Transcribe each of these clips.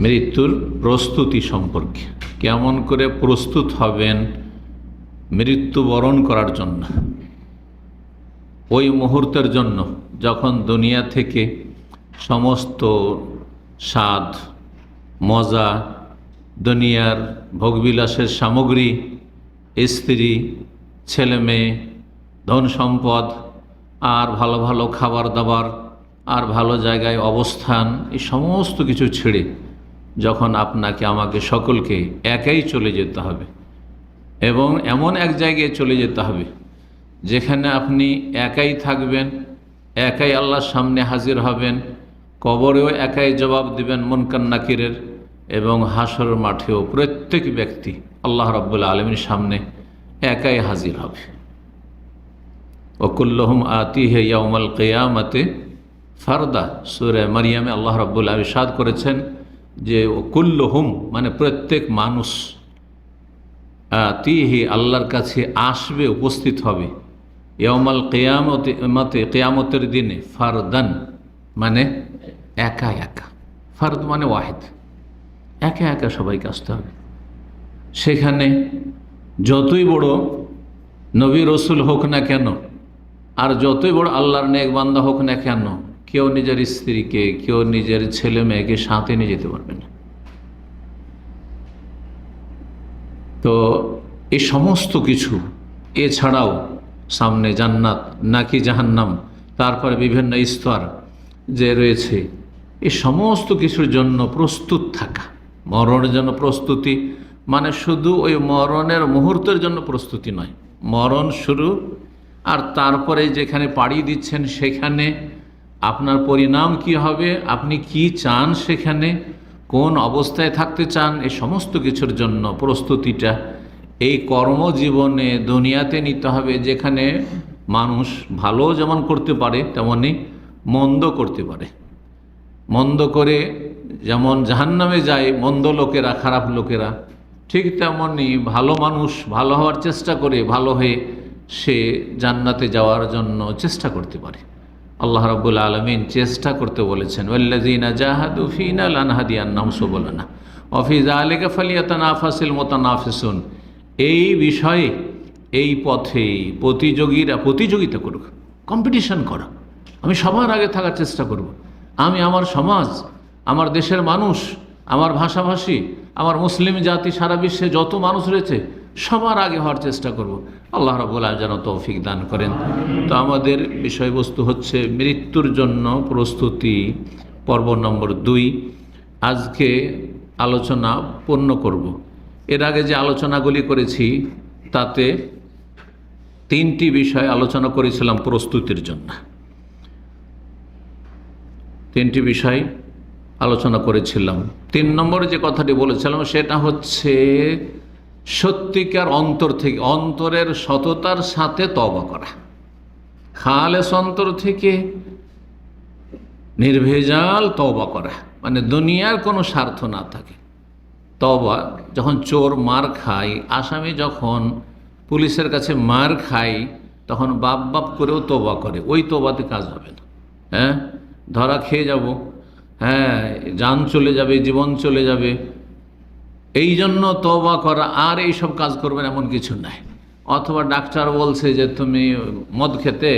মৃত্যুর প্রস্তুতি সম্পর্কে। কেমন করে প্রস্তুত হবেন মৃত্যুবরণ করার জন্য। ওই মুহূর্তের জন্য যখন দুনিয়া থেকে সমস্ত স্বাদ, মজা, দুনিয়ার ভোগবিলাসের সামগ্রী, স্ত্রী, ছেলে মেয়ে, ধন সম্পদ, আর ভালো ভালো খাবার দাবার, আর ভালো জায়গায় অবস্থান, এই সমস্ত কিছু ছেড়ে যখন আপনাকে, আমাকে সকলকে একাই চলে যেতে হবে এবং এমন এক জায়গায় চলে যেতে হবে যেখানে আপনি একাই থাকবেন, একাই আল্লাহর সামনে হাজির হবেন, কবরেও একাই জবাব দিবেন মনকান নাকিরের এবং হাসর মাঠেও প্রত্যেক ব্যক্তি আল্লাহ রব্বুল্লা আলমীর সামনে একাই হাজির হবে। ওকুল্লহম আতি হে ইয়ামাল কেয়ামতে ফারদা, সুরে মারিয়ামে আল্লাহ রব্বুল আলমী সাদ করেছেন যে ওকুল্লহুম মানে প্রত্যেক মানুষ আতিহি আল্লাহর কাছে আসবে, উপস্থিত হবে। ইয়ামাল কেয়ামতে, মতে, কেয়ামতের দিনে ফারদান মানে একা একা। ফারদ মানে ওয়াহেদ। একা একা সবাইকে আসতে হবে। সেখানে যতই বড় নবী রসুল হোক না কেন, আর যতই বড় আল্লাহর নেক বান্দা হোক না কেন কেউ নিজের স্ত্রীকে, কেউ নিজের ছেলে মেয়েকে সাথে নিয়ে যেতে পারবে না। তো এই সমস্ত কিছু এছাড়াও সামনে জান্নাত নাকি জাহান্নাম, তারপরে বিভিন্ন স্তর যে রয়েছে, এই সমস্ত কিছুর জন্য প্রস্তুত থাকা। মরণের জন্য প্রস্তুতি মানে শুধু ওই মরণের মুহূর্তের জন্য প্রস্তুতি নয়। মরণ শুরু, আর তারপরে যেখানে পাড়ি দিচ্ছেন সেখানে আপনার পরিণাম কি হবে? আপনি কি চান সেখানে? কোন অবস্থায় থাকতে চান? এই সমস্ত কিছুর জন্য প্রস্তুতিটা এই কর্মজীবনে দুনিয়াতে নিতে হবে, যেখানে মানুষ ভালো যেমন করতে পারে তেমনই মন্দ করতে পারে। মন্দ করে যেমন জাহান্নামে যায়, মন্দ লোকেরা, খারাপ লোকেরা, ঠিক তেমনই ভালো মানুষ ভালো হওয়ার চেষ্টা করে, ভালো হয়ে সে জান্নাতে যাওয়ার জন্য চেষ্টা করতে পারে। আল্লাহ রাবুল আলমিন চেষ্টা করতে বলেছেন ওল্লাজিনা জাহাদু ফিনা লানহাদিয়ান্নাম সুবলানা অফিজ আলিকা ফালিয়াতানা আফাসিল মোতানাফিসুন এই বিষয়ে, এই পথে প্রতিযোগীরা প্রতিযোগিতা করুক, কম্পিটিশন করা আমি সবার আগে থাকার চেষ্টা করব। আমি আমার সমাজ, আমার দেশের মানুষ, আমার ভাষাভাষী, আমার মুসলিম জাতি, সারা বিশ্বে যত মানুষ রয়েছে সবার আগে হওয়ার চেষ্টা করব। আল্লাহ রাবুল যেন তৌফিক দান করেন। তো আমাদের বিষয়বস্তু হচ্ছে মৃত্যুর জন্য প্রস্তুতি, পর্ব নম্বর দুই। আজকে আলোচনা পূর্ণ করব। এর আগে যে আলোচনাগুলি করেছি, তাতে তিনটি বিষয় আলোচনা করেছিলাম প্রস্তুতির জন্য। তিনটি বিষয় আলোচনা করেছিলাম। তিন নম্বরে যে কথাটি বলেছিলাম, সেটা হচ্ছে সত্যিকার অন্তর থেকে, অন্তরের সততার সাথে তবা করা। খালেস অন্তর থেকে নির্ভেজাল তবা করা। মানে দুনিয়ার কোনো স্বার্থ না থাকে। তবা যখন চোর মার খায়, আসামি যখন পুলিশের কাছে মার খায়, তখন বাপ বাপ করেও তোবা করে। ওই তোবাতে কাজ হবে না। হ্যাঁ? ধরা খেয়ে যাব। হ্যাঁ যান চলে যাবে, জীবন চলে যাবে। এই জন্য তবা করা আর এই সব কাজ করবেন এমন কিছু নাই। অথবা ডাক্তার বলছে যে তুমি মদ খেতে,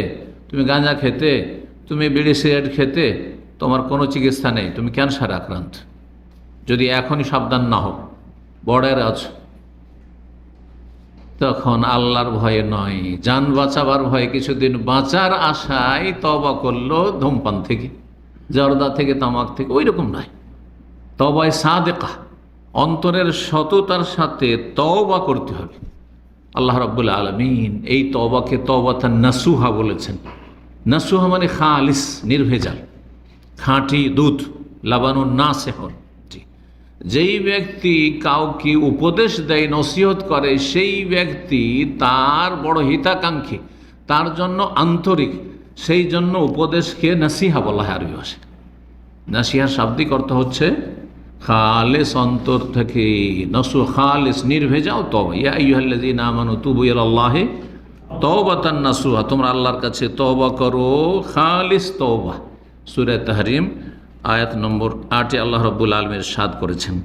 তুমি গাঁজা খেতে, তুমি বিড়ি সিগারেট খেতে, তোমার কোনো চিকিৎসা নেই, তুমি ক্যান্সার আক্রান্ত। যদি এখনই সাবধান না হও, বর্ডারে আছো। তখন আল্লাহর ভয়ে নয়, যান বাঁচাবার ভয়ে কিছুদিন বাঁচার আশায় তবা করল ধূমপান থেকে, জর্দা থেকে, তামাক থেকে ওই রকম নয়। তবায় সাদেকা। অন্তরের সততার সাথে তওবা করতে হবে। আল্লাহ রাব্বুল আলমিন এই তবাকে তবাতা নাসুহা বলেছেন। নাসুহা মানে খালিস, নির্ভেজাল। খাঁটি দুধ লাবানো না সেহন যেই ব্যক্তি কাউকে উপদেশ দেয়, নসিহত করে, সেই ব্যক্তি তার বড় হিতাকাঙ্ক্ষী, তার জন্য আন্তরিক, সেই জন্য উপদেশকে নাসিহা বলা হয় আরবি ভাষায়। নাসিহা শাব্দিক অর্থ হচ্ছে খালেস অন্তর থেকে, নসু খালেস নির্ভেজাও তবা ইয়া ইহাল্লাজি নামানু তুবু আল্লাহে তওবা তান তোমরা আল্লাহর কাছে তওবা করো, খালিস তওবা। সুরে তাহরিম, আয়াত নম্বর আটে আল্লাহ রব্বুল আলমের সাদ করেছেন।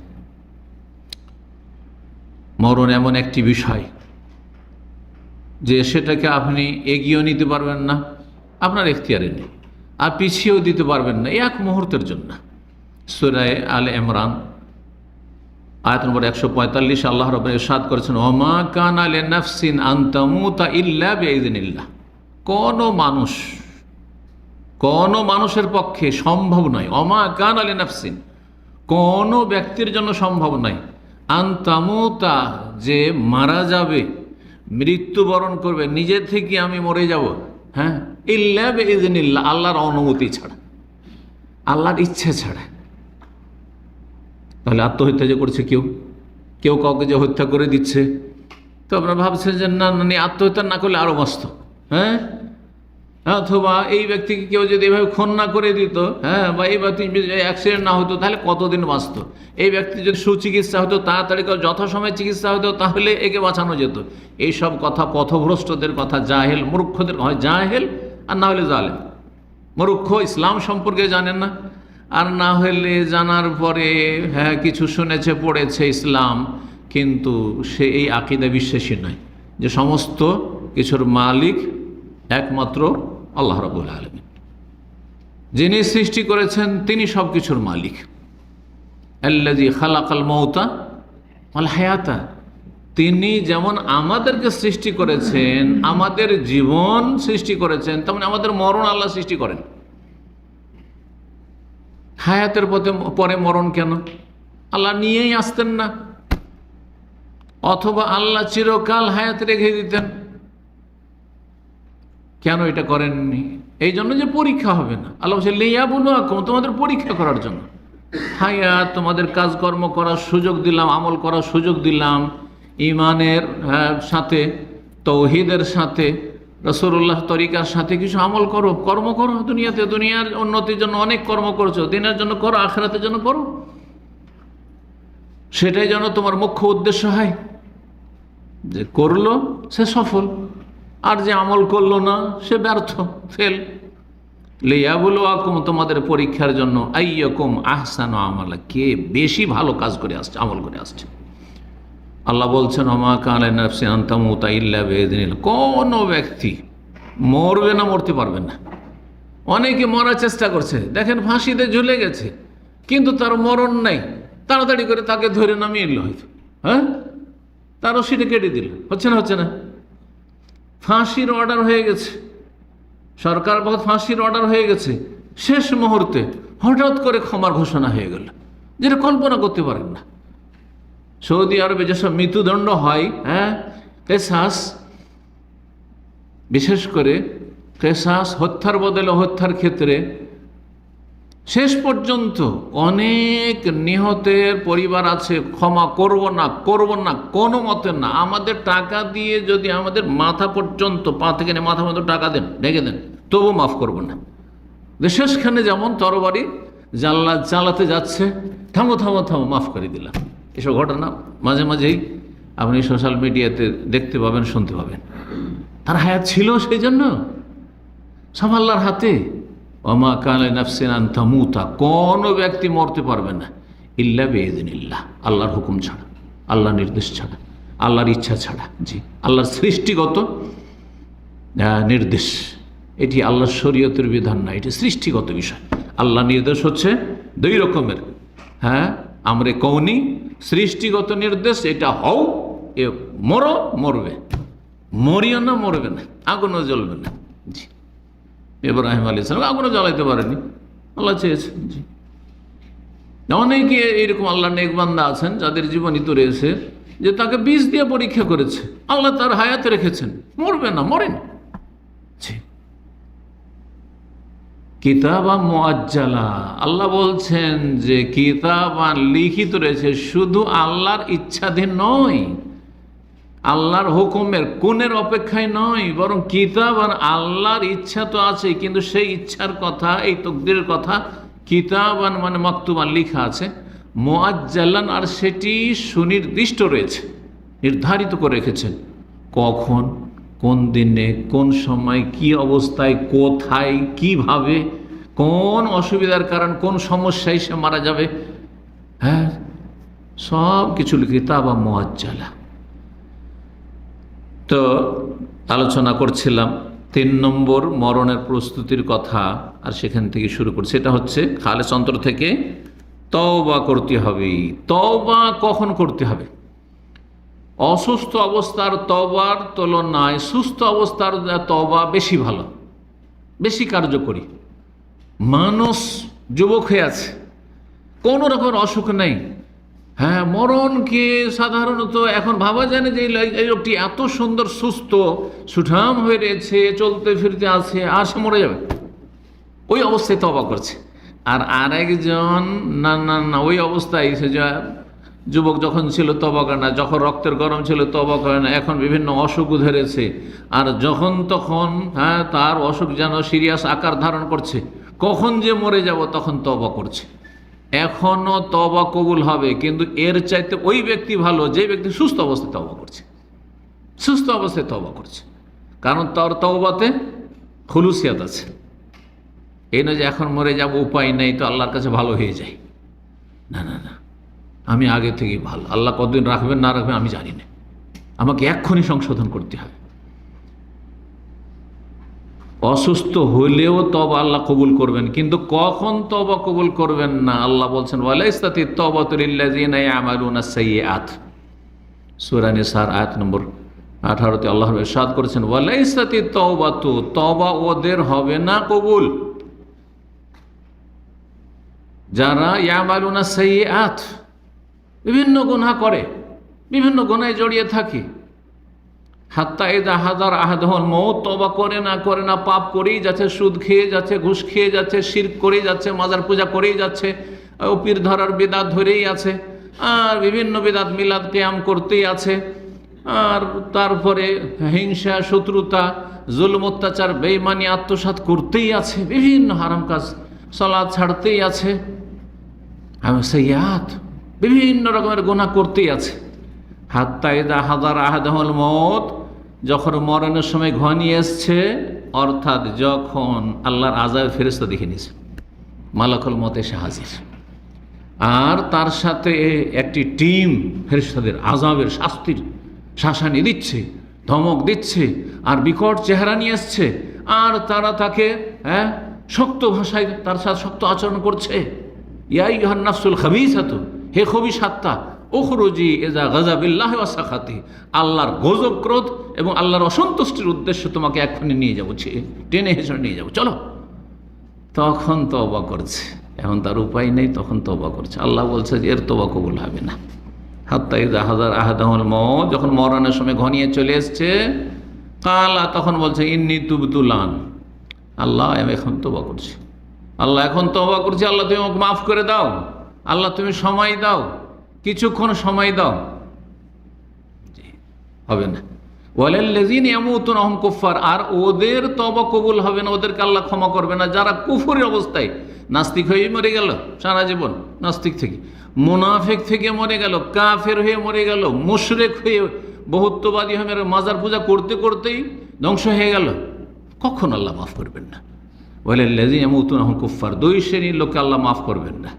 মরণ এমন একটি বিষয় যে সেটাকে আপনি এগিয়েও নিতে পারবেন না, আপনার এখতিয়ারে নেই। আর পিছিয়েও দিতে পারবেন না, এক মুহূর্তের জন্য। সুরায় আল ইমরান, আয়াত নম্বর একশো পঁয়তাল্লিশ, আল্লাহ রব সাদ করেছেন, ওমা কান আলে নাফসিন আন্তামুতা ইল্লা বেদিনিল্লাহ কোন মানুষ, কোনো মানুষের পক্ষে সম্ভব নয় অমা কান আলে নাফসিন কোনো ব্যক্তির জন্য সম্ভব নয় আন্তামুতা যে মারা যাবে, মৃত্যুবরণ করবে, নিজে থেকে আমি মরে যাব। হ্যাঁ? ইল্লা বেদিনিল্লাহ আল্লাহর অনুমতি ছাড়া, আল্লাহর ইচ্ছে ছাড়া। তাহলে আত্মহত্যা যে করছে কেউ? কেউ কাউকে যে হত্যা করে দিচ্ছে? তো আপনারা ভাবছেন যে না না আত্মহত্যা না করলে আরও মস্ত হ্যাঁ? অথবা এই ব্যক্তিকে কেউ যদি এভাবে খুন না করে দিত হ্যাঁ বা এই ব্যক্তি যদি অ্যাক্সিডেন্ট না হতো, তাহলে কতদিন বাঁচত? এই ব্যক্তি যদি সুচিকিৎসা হতো, তাড়াতাড়ি করে যথাসময়ে চিকিৎসা হতো, তাহলে একে বাঁচানো যেত। এই সব কথা পথভ্রষ্টদের কথা, জাহেল, মূর্খদের হয় জাহেল আর না হলে জালেম। মূর্খ ইসলাম সম্পর্কে জানেন না। আর না হলে জানার পরে হ্যাঁ কিছু শুনেছে, পড়েছে ইসলাম, কিন্তু সে এই আকিদা বিশ্বাসী নয়। যে সমস্ত কিছুর মালিক একমাত্র আল্লাহ রবুল আলমী যিনি সৃষ্টি করেছেন, তিনি সব কিছুর মালিক। আল্লাজি খালাকাল মৌতা আল হায়াতা। তিনি যেমন আমাদেরকে সৃষ্টি করেছেন, আমাদের জীবন সৃষ্টি করেছেন, তেমন আমাদের মরণ আল্লাহ সৃষ্টি করেন। হায়াতের পথে পরে মরণ কেন? আল্লাহ নিয়েই আসতেন না। অথবা আল্লাহ চিরকাল হায়াত রেখে দিতেন। কেন এটা করেননি? এই জন্য যে পরীক্ষা হবে না। আল্লাহ বলছে লেয়া বলো তোমাদের পরীক্ষা করার জন্য। হায়া তোমাদের কাজকর্ম করার সুযোগ দিলাম আমল করার সুযোগ দিলাম। ইমানের হ্যাঁ, সাথে তৌহিদের সাথে রসুল্লাহ তরিকার সাথে কিছু আমল করো, কর্ম করো, দুনিয়াতে, দুনিয়ার উন্নতির জন্য অনেক কর্ম করছ, দিনের জন্য করো, আখরাতের জন্য করো সেটাই যেন তোমার মুখ্য উদ্দেশ্য হয়। যে করল, সে সফল। আর যে আমল করল না, সে ব্যর্থ, ফেল। লেয়াবুলো আকুম তোমাদের পরীক্ষার জন্য আইয়কুম আহসান আমলা। কে বেশি ভালো কাজ করে আসছে, আমল করে আসছে। আল্লাহ বলছেন অমা কালাফসি আন্তামুতা ইল্লা বেদিনিল কোনো ব্যক্তি মরবে না, মরতে পারবে না। অনেকে মরার চেষ্টা করছে। দেখেন, ফাঁসিতে ঝুলে গেছে, কিন্তু তার মরণ নাই। তাড়াতাড়ি করে তাকে ধরে নামিয়ে এলো হয়তো। হ্যাঁ? তার রশিটা কেটে দিল। হচ্ছে না হচ্ছে না? ফাঁসির অর্ডার হয়ে গেছে। সরকার পথ ফাঁসির অর্ডার হয়ে গেছে। শেষ মুহূর্তে হঠাৎ করে ক্ষমার ঘোষণা হয়ে গেল, যেটা কল্পনা করতে পারেন না। সৌদি আরবে যেসব মৃত্যুদণ্ড হয় হ্যাঁ কেসাস বিশেষ করে কেসাস হত্যার বদলে হত্যার ক্ষেত্রে শেষ পর্যন্ত অনেক নিহতের পরিবার আছে, ক্ষমা করব না করব না, কোনো মতে না। আমাদের টাকা দিয়ে যদি আমাদের মাথা পর্যন্ত, পা থেকে মাথা মতো টাকা দেন ঢেকে দেন, তবু মাফ করব না। শেষখানে যেমন তরবারি, জানলা চালাতে যাচ্ছে, থামো থামো থামো, মাফ করে দিলাম। এসব ঘটনা মাঝে মাঝেই আপনি সোশ্যাল মিডিয়াতে দেখতে পাবেন, শুনতে পাবেন। তার হায়াত ছিল সেই জন্য। সব আল্লাহর হাতে অমা কালে নাফসিনান তামুতা। কোনো ব্যক্তি মরতে পারবে না। ইল্লা বেদিন ইল্লাহ আল্লাহর হুকুম ছাড়া, আল্লাহর নির্দেশ ছাড়া, আল্লাহর ইচ্ছা ছাড়া। জি, আল্লাহর সৃষ্টিগত নির্দেশ। এটি আল্লাহর শরীয়তের বিধান না, এটি সৃষ্টিগত বিষয়। আল্লাহ নির্দেশ হচ্ছে দুই রকমের। হ্যাঁ? আমরা কৌনি, সৃষ্টিগত নির্দেশ, এটা হও, এ মরো, মরবে। মরিও না, মরবে না, আগুনও জ্বলবে না। জি। ইব্রাহিম আলী ইসলাম আগুনও জ্বালাইতে পারেনি। আল্লাহ চেয়েছেন, জি। অনেকে এইরকম আল্লাহ নেকবান্দা আছেন, যাদের জীবনী তো রয়েছে যে তাকে বিষ দিয়ে পরীক্ষা করেছে। আল্লাহ তার হায়াতে রেখেছেন। মরবে না, মরেন জি কিতাবা মোয়াজ্জালা আল্লাহ বলছেন যে কিতাবান লিখিত রয়েছে, শুধু আল্লাহর ইচ্ছাধীন নয়, আল্লাহর হুকুমের কোনের অপেক্ষায় নয়, বরং কিতাবান আল্লাহর ইচ্ছা তো আছে কিন্তু সেই ইচ্ছার কথা, এই তকদিরের কথা কিতাবান মানে মক্তুবান লিখা আছে মোয়াজ্জালান আর সেটি সুনির্দিষ্ট রয়েছে, নির্ধারিত করে রেখেছেন। কখন? কোন দিনে, কোন সময়, কি অবস্থায়, কোথায়, কীভাবে, কোন অসুবিধার কারণ, কোন সমস্যায় সে মারা যাবে? হ্যাঁ সব কিছু কিতাবা মোয়াজ্জালা তো আলোচনা করছিলাম, তিন নম্বর মরণের প্রস্তুতির কথা আর সেখান থেকে শুরু করছি এটা হচ্ছে খালেস অন্তর থেকে তওবা করতে হবে। তওবা কখন করতে হবে? অসুস্থ অবস্থার তবার তুলনায় সুস্থ অবস্থার তবা বেশি ভালো, বেশি কার্যকরী। মানুষ যুবক হয়ে আছে, কোনো রকমের অসুখ নেই। হ্যাঁ মরণকে সাধারণত এখন ভাবা যায় না যে এই লোকটি এত সুন্দর, সুস্থ, সুঠাম হয়ে রয়েছে, চলতে ফিরতে আছে, আর সে মরে যাবে। ওই অবস্থায় তবা করছে। আর আরেকজন, না না না, ওই অবস্থায় সে যা যুবক যখন ছিল তবা করে না, যখন রক্তের গরম ছিল তবা করে না, এখন বিভিন্ন অসুখ ধরেছে। আর যখন তখন হ্যাঁ তার অসুখ যেন সিরিয়াস আকার ধারণ করছে, কখন যে মরে যাব তখন তবা করছে। এখনও তবা কবুল হবে, কিন্তু এর চাইতে ওই ব্যক্তি ভালো, যে ব্যক্তি সুস্থ অবস্থায় তবা করছে। সুস্থ অবস্থায় তবা করছে। কারণ তার তওবাতে খুলুসিয়াত আছে। এই নয় যে এখন মরে যাব, উপায় নেই, তো আল্লাহর কাছে ভালো হয়ে যায়। না না না। আমি আগে থেকেই ভালো। আল্লাহ কতদিন রাখবেন, না রাখবেন আমি জানি না। আমাকে এক্ষুনি সংশোধন করতে হবে। অসুস্থ হলেও তবা আল্লাহ কবুল করবেন, কিন্তু কখন তবা কবুল করবেন না? আল্লাহ বলছেন ওয়ালাইস্তাতি তবাতুলিল্লাযিনা ইয়ামালুনা সাইয়্যাত। সূরা আয়াত নম্বর আঠারোতে আল্লাহ ইরশাদ করেছেন ওয়ালাইস্তাতি তওবাতু তবা ওদের হবে না কবুল। যারা ইয়ামালুনা সাইয়্যাত বিভিন্ন গুণা করে, বিভিন্ন গুনায় জড়িয়ে থাকে। হাত্তা এদা হাজার আহাদহন মৌ তবা করে না করে না, পাপ করেই যাচ্ছে, সুদ খেয়ে যাচ্ছে, ঘুষ খেয়ে যাচ্ছে শির করেই যাচ্ছে, মাজার পূজা করেই যাচ্ছে, ও পীর ধরার বেদাত ধরেই আছে, আর বিভিন্ন বেদাত মিলাদ ক্যাম করতেই আছে, আর তারপরে হিংসা, শত্রুতা, জুলম, অত্যাচার বেইমানি আত্মসাৎ করতেই আছে, বিভিন্ন হারাম কাজ, সলাদ ছাড়তেই আছে। আমি সৈয়াদ। বিভিন্ন রকমের গোনা করতেই আছে। হাত্তাইদা হাজার আহাদহল মত যখন মরণের সময় ঘনিয়ে এসছে, অর্থাৎ যখন আল্লাহর আজাব ফেরেস্তা দেখে নিয়েছে। মালাকুল মত এসে হাজির। আর তার সাথে একটি টিম ফেরেস্তাদের আজাবের শাস্তির শাসানি দিচ্ছে, ধমক দিচ্ছে, আর বিকট চেহারা নিয়ে এসছে। আর তারা তাকে হ্যাঁ শক্ত ভাষায় তার সাথে শক্ত আচরণ করছে। ইয়াই নাফসুল খাবিস হাত হে খবি সাত্তা ওখরুজি এজা গাজাবিল্লাহ ওয়াসাখাতি আল্লাহর গজব ক্রোধ এবং আল্লাহর অসন্তুষ্টির উদ্দেশ্য তোমাকে এক্ষুনি নিয়ে যাব টেনে হেসে নিয়ে যাব, চলো। তখন তবা করছে। এখন তার উপায় নেই, তখন তবা করছে। আল্লাহ বলছে যে, এর তবা কবুল হবে না। হাত্তাই হাজার আহাদাহল ম যখন মরণের সময় ঘনিয়ে চলে এসছে, কালা তখন বলছে, ইন্নি তুবতুলান। আল্লাহ, আমি এখন তবা করছি। আল্লাহ এখন তবা করছি, আল্লাহ তুমি আমাকে মাফ করে দাও। আল্লাহ, তুমি সময় দাও, কিছুক্ষণ সময় দাও। হবে না। বলেন লেজিন এমন আহম কুফার আর ওদের তবা কবুল হবে না, ওদেরকে আল্লাহ ক্ষমা করবে না। যারা কুফুরের অবস্থায়, নাস্তিক হয়ে মরে গেল সারা জীবন, নাস্তিক থেকে। মুনাফেক থেকে মরে গেল, কাফের হয়ে মরে গেল, মুশরেক হয়ে বহুত্ববাদী হয়ে মেরে মাজার পূজা করতে করতেই ধ্বংস হয়ে গেল। কখন আল্লাহ মাফ করবেন না? বলে লেজি এমন আহম কুফার দুই শ্রেণির লোককে আল্লাহ মাফ করবেন না।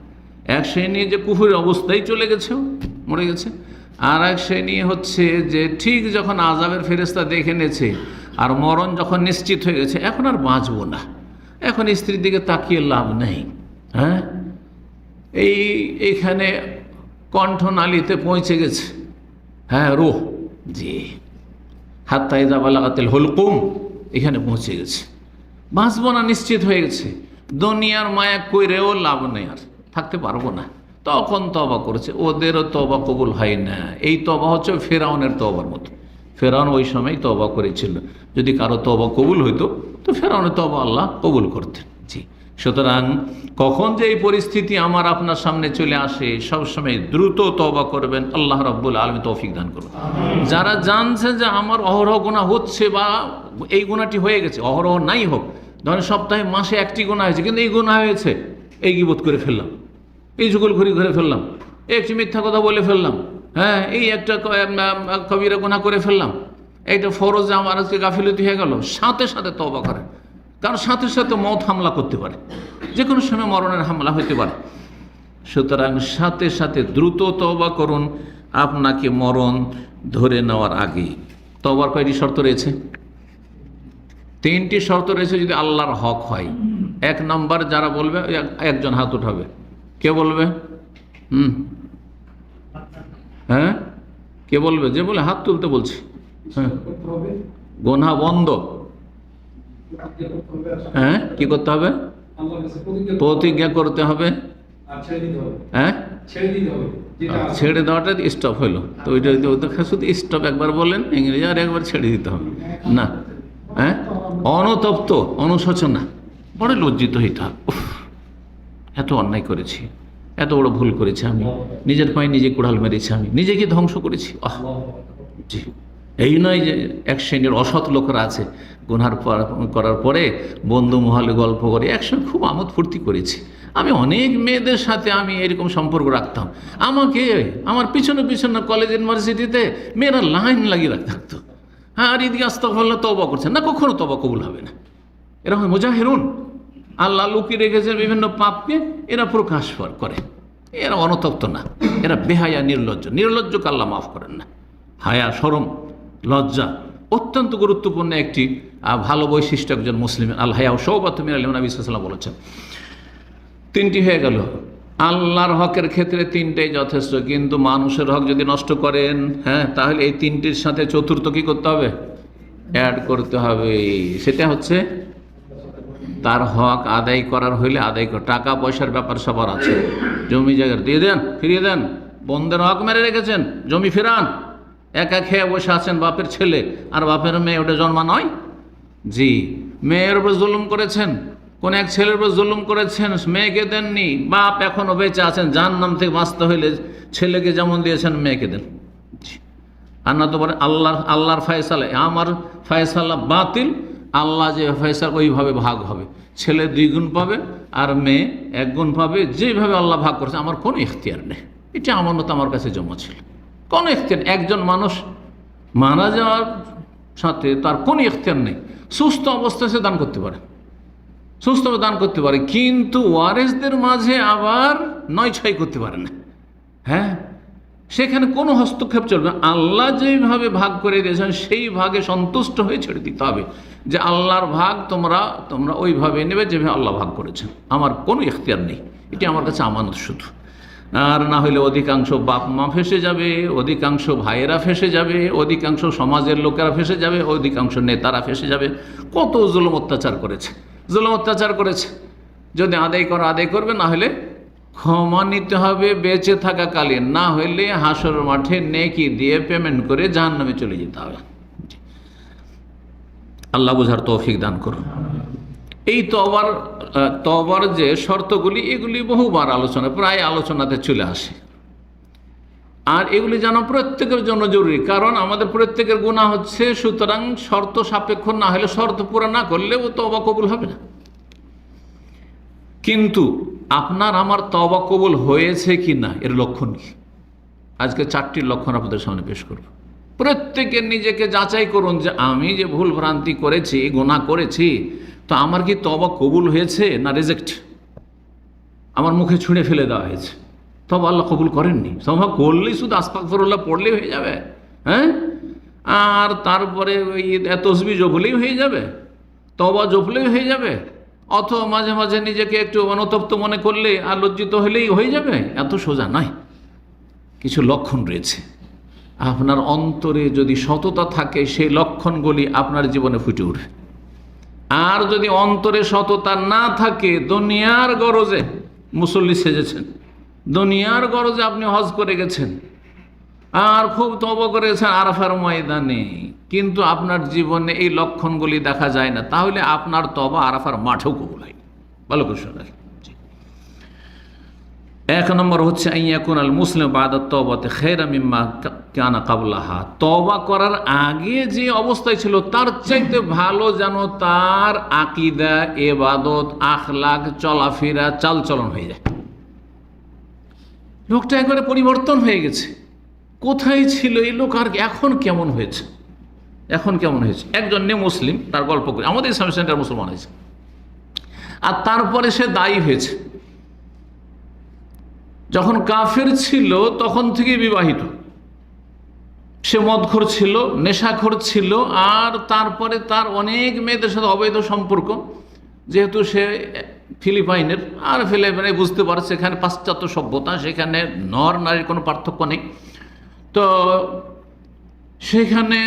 এক শ্রেণি যে কুফুরের অবস্থায় চলে গেছে, মরে গেছে। আর এক শ্রেণি হচ্ছে যে ঠিক যখন আজাবের ফেরেস্তা দেখে নেছে আর মরণ যখন নিশ্চিত হয়ে গেছে, এখন আর বাঁচবো না। এখন স্ত্রীর দিকে তাকিয়ে লাভ নেই হ্যাঁ? এই, এইখানে কণ্ঠনালীতে পৌঁছে গেছে হ্যাঁ রোহ, জি। হাত্তাই জাবালাগাতিল হলকুম, এখানে পৌঁছে গেছে। বাঁচবো না, নিশ্চিত হয়ে গেছে। দুনিয়ার মায়া কইরেও লাভ নেই আর। থাকতে পারব না। তখন তবা করেছে। ওদেরও তবা কবুল হয় না। এই তবা হচ্ছে ফেরাউনের তবার মতো। ফেরাউন ওই সময় তবা করেছিল। যদি কারও তবা কবুল হইতো, তো ফেরাউনের তবা আল্লাহ কবুল করতেন। জি। সুতরাং কখন যে এই পরিস্থিতি আমার আপনার সামনে চলে আসে সবসময় দ্রুত তবা করবেন। আল্লাহ রব্বুল আলমী তৌফিক দান করবেন যারা জানছে যে আমার অহরহ গোনা হচ্ছে বা এই গুণাটি হয়ে গেছে, অহরহ নাই হোক। ধরেন সপ্তাহে মাসে একটি গোনা হয়েছে, কিন্তু এই গোনা হয়েছে। এই গিবোধ করে ফেললাম। এই ঘুরি ঘুরে ফেললাম। একটি মিথ্যা কথা বলে ফেললাম। হ্যাঁ এই একটা কবিরা গুণা করে ফেললাম। এইটা ফরজ আমার আজকে গাফিলতি হয়ে গেল, সাথে সাথে তবা করে। কারণ সাথে সাথে মত হামলা করতে পারে। যে কোনো সময় মরণের হামলা হতে পারে। সুতরাং সাথে সাথে দ্রুত তবা করুন। আপনাকে মরণ ধরে নেওয়ার আগে। তবার কয়টি শর্ত রয়েছে? তিনটি শর্ত রয়েছে যদি আল্লাহর হক হয়। এক নম্বর যারা বলবে এক- একজন হাত উঠাবে। কে বলবে? হুম। হ্যাঁ? কে বলবে? যে বলে হাত তুলতে বলছি। হ্যাঁ। গোনা বন্ধ। হ্যাঁ? কি করতে হবে? প্রতিজ্ঞা করতে হবে। হ্যাঁ? আছে। ছেড়ে দেওয়াটা স্টপ হলো। তো ওইটা শুধু স্টপ একবার বলেন, ইংরেজি আর একবার ছেড়ে দিতে হবে। না। হ্যাঁ? অনতপ্ত, অনুশোচনা। বড় লজ্জিত হইতে হবে এত অন্যায় করেছি, এত বড় ভুল করেছি আমি, নিজের পায়ে নিজে কুড়াল মেরেছি আমি নিজেকে ধ্বংস করেছি? জি। এই নয় যে এক শ্রেণির অসৎ লোকরা আছে, গুনহার করার পরে বন্ধু মহলে গল্প করে একসঙ্গে খুব আমোদ ফুর্তি করেছি। আমি অনেক মেয়েদের সাথে আমি এরকম সম্পর্ক রাখতাম। আমাকে, আমার পিছনে পিছনে কলেজ ইউনিভার্সিটিতে মেয়েরা লাইন লাগিয়ে রাখ থাকতো। হ্যাঁ আর এদিকে আসতে হলে তবা করছেন না, কখনো তবা কবুল হবে না। এরকম মোজাহেরুন। আল্লাহ লুকিয়ে রেখেছেন বিভিন্ন পাপকে, এরা প্রকাশ করে। এরা অনতপ্ত না। এরা বেহায়া, নির্লজ্জ। নির্লজ্জকে আল্লাহ মাফ করেন না। হায়া, সরম, লজ্জা অত্যন্ত গুরুত্বপূর্ণ একটি ভালো বৈশিষ্ট্য একজন মুসলিমের। আল্লাহ হায়া সৌবাত মির আলী নবী বলেছেন, তিনটি হয়ে গেল। আল্লাহর হকের ক্ষেত্রে তিনটেই যথেষ্ট, কিন্তু মানুষের হক যদি নষ্ট করেন হ্যাঁ তাহলে এই তিনটির সাথে চতুর্থ কি করতে হবে? অ্যাড করতে হবে। সেটা হচ্ছে তার হক আদায় করার হইলে আদায় কর। টাকা, পয়সার ব্যাপার সবার আছে। জমি জায়গা দিয়ে দেন, ফিরিয়ে দেন। বন্ধের হক মেরে রেখেছেন, জমি ফেরান। একা খেয়ে বসে আছেন বাপের ছেলে। আর বাপের মেয়ে ওটা জন্মা নয়? জি। মেয়ের উপর জুলুম করেছেন। কোন এক ছেলের উপর জুলুম করেছেন, মেয়েকে দেননি। বাপ এখনও বেঁচে আছেন, যার নাম থেকে বাঁচতে হইলে ছেলেকে যেমন দিয়েছেন, মেয়েকে দেন। আর না তো বলে আল্লাহ আল্লাহর ফয়সালা। আমার ফয়সালা বাতিল আল্লাহ যে ফয়সালা ওইভাবে ভাগ হবে। ছেলে দুই গুণ পাবে আর মেয়ে এক গুণ পাবে। যেভাবে আল্লাহ ভাগ করেছে, আমার কোনো ইখতিয়ার নেই। এটা আমার মতো আমার কাছে জমা ছিল। কোনো ইখতিয়ার একজন মানুষ মারা যাওয়ার সাথে তার কোনো ইখতিয়ার নেই। সুস্থ অবস্থায় সে দান করতে পারে। সুস্থভাবে দান করতে পারে। কিন্তু ওয়ারেসদের মাঝে আবার নয় ছয় করতে পারে না। হ্যাঁ? সেখানে কোনো হস্তক্ষেপ চলবে। আল্লাহ যেইভাবে ভাগ করে দিয়েছেন, সেই ভাগে সন্তুষ্ট হয়ে ছেড়ে দিতে হবে যে আল্লাহর ভাগ তোমরা তোমরা ওইভাবে নেবে যেভাবে আল্লাহ ভাগ করেছেন। আমার কোনো ইখতিয়ার নেই। এটি আমার কাছে আমানত শুধু। আর না হলে অধিকাংশ বাপ মা ফেসে যাবে, অধিকাংশ ভাইয়েরা ফেসে যাবে, অধিকাংশ সমাজের লোকেরা ফেসে যাবে, অধিকাংশ নেতারা ফেসে যাবে। কত জুলুম অত্যাচার করেছে। জুলম অত্যাচার করেছে। যদি আদায় করো, আদায় করবে, না হলে ক্ষমা নিতে হবে, বেঁচে থাকাকালীন। না হলে হাসর মাঠে নেকি দিয়ে পেমেন্ট করে জাহান নামে চলে যেতে হবে। আল্লাহ বুঝার তৌফিক দান করুন। এই তবার তবার যে শর্তগুলি, এগুলি বহুবার আলোচনা, প্রায় আলোচনাতে চলে আসে। আর এগুলি যেন প্রত্যেকের জন্য জরুরি, কারণ আমাদের প্রত্যেকের গুণা হচ্ছে, সুতরাং শর্ত সাপেক্ষ না হলে, শর্ত পুরা না করলেও তবা কবুল হবে না। কিন্তু আপনার আমার তবা কবুল হয়েছে কি না? এর লক্ষণ কি? আজকে চারটি লক্ষণ আপনাদের সামনে পেশ করব। প্রত্যেকে নিজেকে যাচাই করুন যে আমি যে ভুল ভ্রান্তি করেছি গোনা করেছি, তো আমার কি তবা কবুল হয়েছে না রেজেক্ট? আমার মুখে ছুঁড়ে ফেলে দেওয়া হয়েছে। তবে আল্লাহ কবুল করেননি। সম্ভব করলেই শুধু আসপাক ফরুল্লাহ পড়লেই হয়ে যাবে। হ্যাঁ? আর তারপরে ওই তসবি জপলেই হয়ে যাবে। তবা জপলেই হয়ে যাবে। অথবা মাঝে মাঝে নিজেকে একটু অনুতপ্ত মনে করলে আর লজ্জিত হলেই হয়ে যাবে, এত সোজা নয়। কিছু লক্ষণ রয়েছে। আপনার অন্তরে যদি সততা থাকে, সেই লক্ষণগুলি আপনার জীবনে ফুটে উঠবে। আর যদি অন্তরে সততা না থাকে, দুনিয়ার গরজে মুসল্লি সেজেছেন। দুনিয়ার গরজে আপনি হজ করে গেছেন। আর খুব তব করেছেন আরফার ময়দানে। কিন্তু আপনার জীবনে এই লক্ষণগুলি দেখা যায় না। তাহলে আপনার তবা আরাফার মাঠেও কবুল হয়। ভালো শোনার এক নম্বর হচ্ছে আইয়াকুন আল মুসলিম বাদাত তবাতে খেরা মিম্মা কানা কাবলাহা তবা করার আগে যে অবস্থায় ছিল, তার চাইতে ভালো যেন তার আকিদা, এবাদত, আখলাক, চলাফেরা, চালচলন হয়ে যায়। লোকটা একবারে পরিবর্তন হয়ে গেছে। কোথায় ছিল? এই লোক আর এখন কেমন হয়েছে? এখন কেমন হয়েছে? একজন নে মুসলিম, তার গল্প করে। আমাদের ইসলাম সেন্টার মুসলমান হয়েছে। আর তারপরে সে দায়ী হয়েছে। যখন কাফের ছিল, তখন থেকে বিবাহিত। সে মদখোর ছিল, নেশাখোর ছিল, আর তারপরে তার অনেক মেয়েদের সাথে অবৈধ সম্পর্ক। যেহেতু সে ফিলিপাইনের, আর ফিলিপাইনে বুঝতে পারে সেখানে পাশ্চাত্য সভ্যতা, সেখানে নর নারীর কোনো পার্থক্য নেই। তো সেখানে,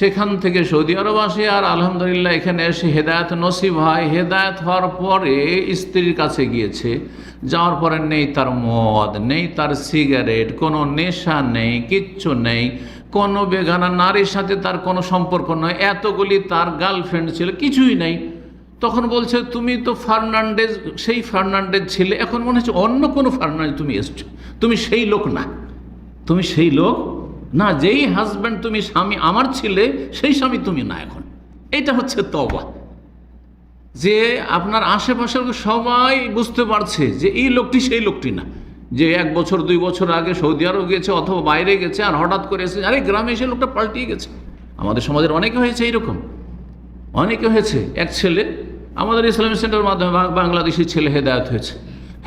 সেখান থেকে সৌদি আরব আসে আর আলহামদুলিল্লাহ এখানে এসে হেদায়ত নসিব হয়। হেদায়ত হওয়ার পরে স্ত্রীর কাছে গিয়েছে। যাওয়ার পরে নেই তার মদ, নেই তার সিগারেট, কোনো নেশা নেই, কিচ্ছু নেই। কোনো বেগানা নারীর সাথে তার কোনো সম্পর্ক নয়। এতগুলি তার গার্লফ্রেন্ড ছিল, কিছুই নেই। তখন বলছে, তুমি তো ফার্নান্ডেজ, সেই ফার্নান্ডেজ ছিলে, এখন মনে হচ্ছে অন্য কোনো ফার্নান্ডেজ তুমি এসছো। তুমি সেই লোক না। তুমি সেই লোক? না, যেই হাজব্যান্ড তুমি স্বামী, আমার ছিলে, সেই স্বামী তুমি না এখন। এটা হচ্ছে তবা যে আপনার আশেপাশের সবাই বুঝতে পারছে যে এই লোকটি সেই লোকটি না। যে এক বছর, দুই বছর আগে সৌদি আরব গেছে অথবা বাইরে গেছে আর হঠাৎ করে এসে, আরে গ্রামে এসে লোকটা পাল্টিয়ে গেছে। আমাদের সমাজের অনেকে হয়েছে এইরকম। অনেকে হয়েছে। এক ছেলে, আমাদের ইসলামী সেন্টারের মাধ্যমে বাংলাদেশি ছেলে হেদায়ত হয়েছে।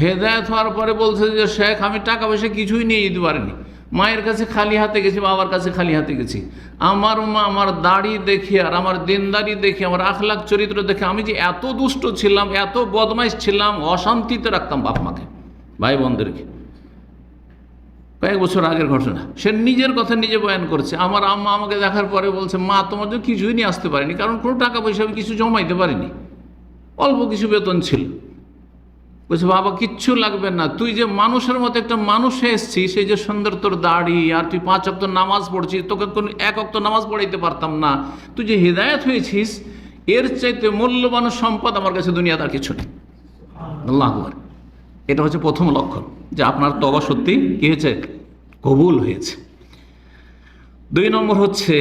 হেদায়ত হওয়ার পরে বলছে যে, শেখ, আমি টাকা পয়সা কিছুই নিয়ে যেতে পারিনি। মায়ের কাছে খালি হাতে গেছি, বাবার কাছে খালি হাতে গেছি। আমার মা আমার দাড়ি দেখে আর আমার দিনদারি দেখে, আমার আখলাখ চরিত্র দেখে আমি যে এত দুষ্ট ছিলাম, এত বদমাইশ ছিলাম, অশান্তিতে রাখতাম বাপ মাকে, ভাই বোনদেরকে। কয়েক বছর আগের ঘটনা। সে নিজের কথা নিজে বয়ান করছে। আমার আম্মা আমাকে দেখার পরে বলছে, মা, তোমার জন্য কিছুই নিয়ে আসতে পারিনি, কারণ কোনো টাকা পয়সা আমি কিছু জমাইতে পারিনি। অল্প কিছু বেতন ছিল। বলছে, বাবা, কিচ্ছু লাগবে না। তুই যে মানুষের মতো একটা মানুষে এসছিস, সেই যে সুন্দর তোর দাড়ি, আর তুই পাঁচ অক্ত নামাজ পড়ছিস, তোকে কোন এক অক্ত নামাজ পড়াইতে পারতাম না। তুই যে হৃদায়ত হয়েছিস, এর চাইতে মূল্যবান সম্পদ আমার কাছে দুনিয়াতে আর কিছু নেই। এটা হচ্ছে প্রথম লক্ষণ, যে আপনার তবা সত্যি কি হয়েছে? কবুল হয়েছে। দুই নম্বর হচ্ছে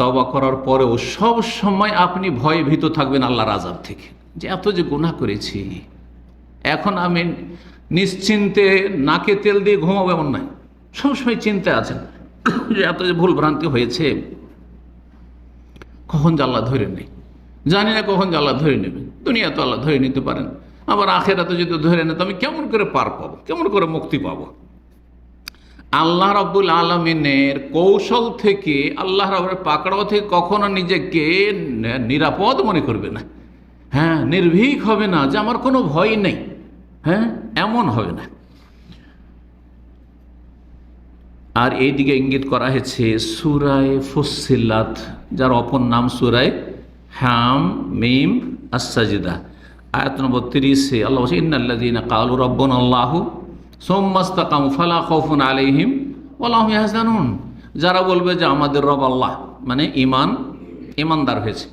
তবা করার পরেও সব সময় আপনি ভয়ে ভীত থাকবেন আল্লাহর আজাব থেকে। যে এত যে গুণা করেছি, এখন আমি নিশ্চিন্তে নাকে তেল দিয়ে ঘুমাবো এমন নয়। সবসময় চিন্তা আছেন যে এত যে ভুল ভ্রান্তি হয়েছে, কখন আল্লাহ ধরে নেই জানি না কখন আল্লাহ ধরে নেবেন দুনিয়া তো আল্লাহ ধরে নিতে পারেন। আবার আখেরাতে যদি ধরে নেয়, তো আমি কেমন করে পার পাবো? কেমন করে মুক্তি পাবো? আল্লাহ রাব্বুল আলমিনের কৌশল থেকে আল্লাহ রাবের পাকড়াও থেকে কখনো নিজেকে নিরাপদ মনে করবে না। হ্যাঁ নির্ভীক হবে না, যে আমার কোনো ভয় নেই। হ্যাঁ এমন হবে না। আর এই দিকে ইঙ্গিত করা হয়েছে, সুরায় ফুসিল্লাত যার অপর নাম সুরায় হাম, মিম আসাজিদা আয়াত নম্বর তিরিশে, আল্লাহ ইন্নাল্লাদিন কালু রব্বন আল্লাহু সোম্মাস্তাকাম ফালা খৌফুন আলাইহিম ওলাহ ইয়াহজানুন। যারা বলবে যে আমাদের রব আল্লাহ মানে ইমান ইমানদার হয়েছে।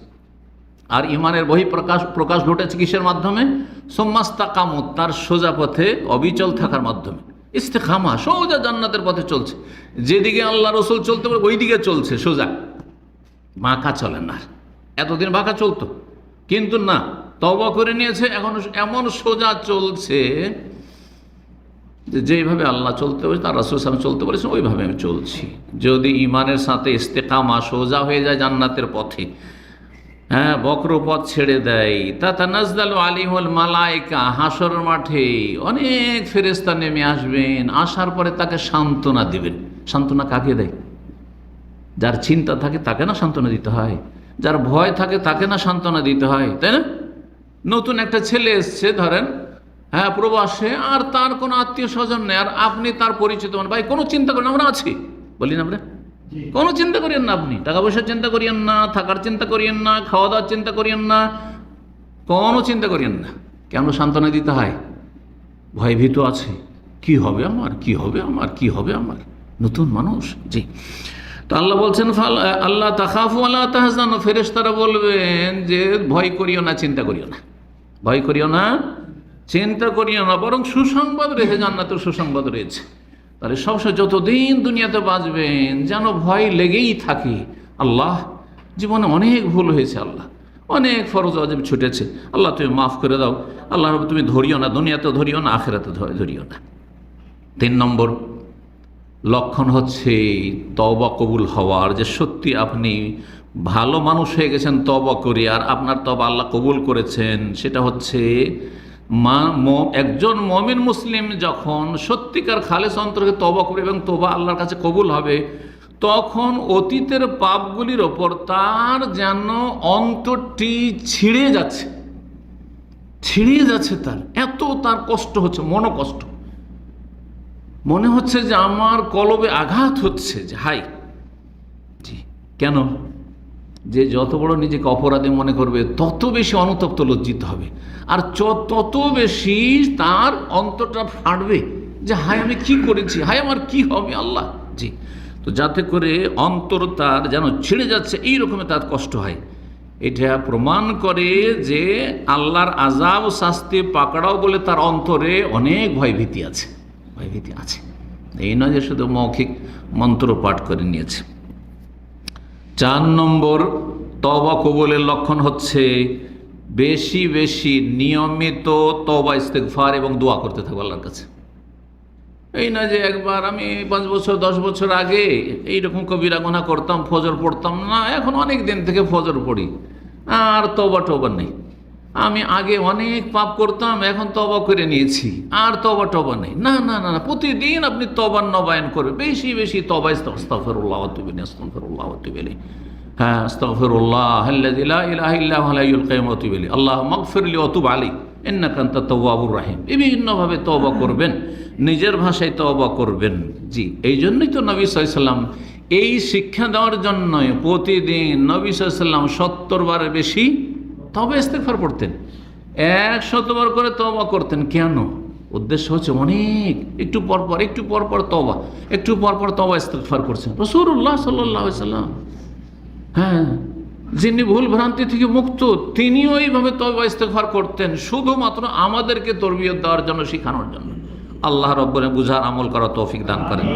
আর ইমানের বহি প্রকাশ ঘটেছে কিসের মাধ্যমে? সোম্মাস্তা কামত তার সোজা পথে অবিচল থাকার মাধ্যমে। ইস্তেখামা, সোজা জান্নাতের পথে চলছে। যেদিকে আল্লাহ রসুল চলতে পারে ওই দিকে চলছে, সোজা। বাঁকা চলে না এতদিন বাঁকা চলতো। কিন্তু না তবা করে নিয়েছে, এখন এমন সোজা চলছে যে যেইভাবে আল্লাহ চলতে বলেছে তার রাসুল সালাম চলতে বলেছেন ওইভাবে আমি চলছি। যদি ইমানের সাথে ইস্তেকামা সোজা হয়ে যায় জান্নাতের পথে হ্যাঁ বক্রপথ ছেড়ে দেয়। তা তানাজদাল আলিমুল মালাইকা হাসর মাঠে অনেক ফেরেস্তা নেমে আসবেন। আসার পরে তাকে সান্ত্বনা দিবেন। সান্ত্বনা কাকে দেয়? যার চিন্তা থাকে তাকে না সান্ত্বনা দিতে হয়। যার ভয় থাকে তাকে না সান্ত্বনা দিতে হয়, তাই না? নতুন একটা ছেলে এসছে, ধরেন হ্যাঁ প্রবাসে, আর তার কোনো আত্মীয় স্বজন নেই। আর আপনি তার পরিচিত হন। ভাই, কোনো চিন্তা করেন আমরা আছি। বলি না আমরা? কোনো চিন্তা করিয়েন না আপনি। টাকা পয়সার চিন্তা করিয়েন না, থাকার চিন্তা করিয়েন না খাওয়া দাওয়ার চিন্তা করিয়েন না, কোনো চিন্তা করিয়েন না। কেন সান্ত্বনা দিতে হয়? ভয়ভীত আছে। কি হবে আমার? কি হবে আমার? কি হবে আমার? নতুন মানুষ? জি। তো আল্লাহ বলছেন আল্লাহ তাকাফু আল্লাহ তাহাজানো। ফেরেশতারা বলবেন যে, ভয় করিও না, চিন্তা করিও না। ভয় করিও না, চিন্তা করিও না। বরং সুসংবাদ রয়েছে জান্নাতের সুসংবাদ রয়েছে। তাহলে সবসময় যতদিন দুনিয়াতে বাঁচবেন, যেন ভয় লেগেই থাকে, আল্লাহ, জীবনে অনেক ভুল হয়েছে, আল্লাহ। অনেক ফরজ অজেব ছুটেছে। আল্লাহ, তুমি মাফ করে দাও। আল্লাহ তুমি ধরিও না দুনিয়াতে ধরিও না আখেরাতে ধরিও না। তিন নম্বর, লক্ষণ হচ্ছে তওবা কবুল হওয়ার, যে সত্যি আপনি ভালো মানুষ হয়ে গেছেন তবা করি, আর আপনার তবা আল্লাহ কবুল করেছেন, সেটা হচ্ছে মা একজন মমিন মুসলিম যখন সত্যিকার খালেস অন্তরকে তবা করবে এবং তবা আল্লাহর কাছে কবুল হবে, তখন অতীতের পাপগুলির ওপর তার যেন অন্তরটি ছিঁড়ে যাচ্ছে। ছিঁড়িয়ে যাচ্ছে তার। এত তার কষ্ট হচ্ছে মনোকষ্ট মনে হচ্ছে যে আমার কলবে আঘাত হচ্ছে যে, হাই, জি, কেন? যে যত বড় নিজেকে অপরাধী মনে করবে, তত বেশি অনুতপ্ত লজ্জিত হবে। আর তত বেশি তার অন্তরটা ফাটবে যে হাই আমি কি করেছি? হাই আমার কি হবে? আল্লাহ। জি। তো যাতে করে অন্তর তার যেন ছিঁড়ে যাচ্ছে এই রকমের তার কষ্ট হয়। এটা প্রমাণ করে যে আল্লাহর আজাব শাস্তি পাকড়াও বলে তার অন্তরে অনেক ভয়ভীতি আছে। ভয়ভীতি আছে। এই নয় যে শুধু মৌখিক মন্ত্র পাঠ করে নিয়েছে। চার নম্বর তবা কবুলের লক্ষণ হচ্ছে বেশি বেশি নিয়মিত তবা ইস্তেকফার এবং দোয়া করতে থাকব আল্লাহর কাছে। এই না যে একবার আমি পাঁচ বছর, দশ বছর আগে এইরকম কবিরা গোনা করতাম, ফজর পড়তাম, না, এখন অনেক দিন থেকে ফজর পড়ি, আর তবা টবা নেই। আমি আগে অনেক পাপ করতাম, এখন তবা করে নিয়েছি। আর তবা টবা নেই। না না না না, প্রতিদিন আপনি তবার নবায়ন করবে বেশি বেশি তবা ইস্তাফিরুল্লাহ তুবিনি আস্তাফিরুল্লাহ তুবিলি হ্যাঁ আস্তাফিরুল্লাহ আল্লাযী লা ইলাহা ইল্লা হুয়াল হাইয়ুল কাইয়ুম আল্লাহ মাগফিরলি ওয়া তুব আলাইহি ইন্নাকা আনতাত তাওয়াবুর রাহিম। বিভিন্নভাবে তওবা করবেন, নিজের ভাষায় তওবা করবেন। জি, এই জন্যই তো নবী সাল্লাম এই শিক্ষা দেওয়ার জন্য প্রতিদিন নবী সাল্লাম সত্তর বারের বেশি তবে ইস্তেগফার পড়তেন। এক শতবার করে তবা করতেন। কেন? উদ্দেশ্য হচ্ছে অনেক। একটু পর পর, একটু পর পর তবা একটু পর পর তবা ইস্তেগফার করছেন। রসুল্লাহ সাল্লাহ সাল্লাম। হ্যাঁ যিনি ভুল ভ্রান্তি থেকে মুক্ত, তিনিও এইভাবে তবা ইস্তেগফার করতেন। শুধুমাত্র আমাদেরকে তরবিয়ত দেওয়ার জন্য, শেখানোর জন্য। আল্লাহ রব্বরে বুঝার আমল করা তৌফিক দান করেন।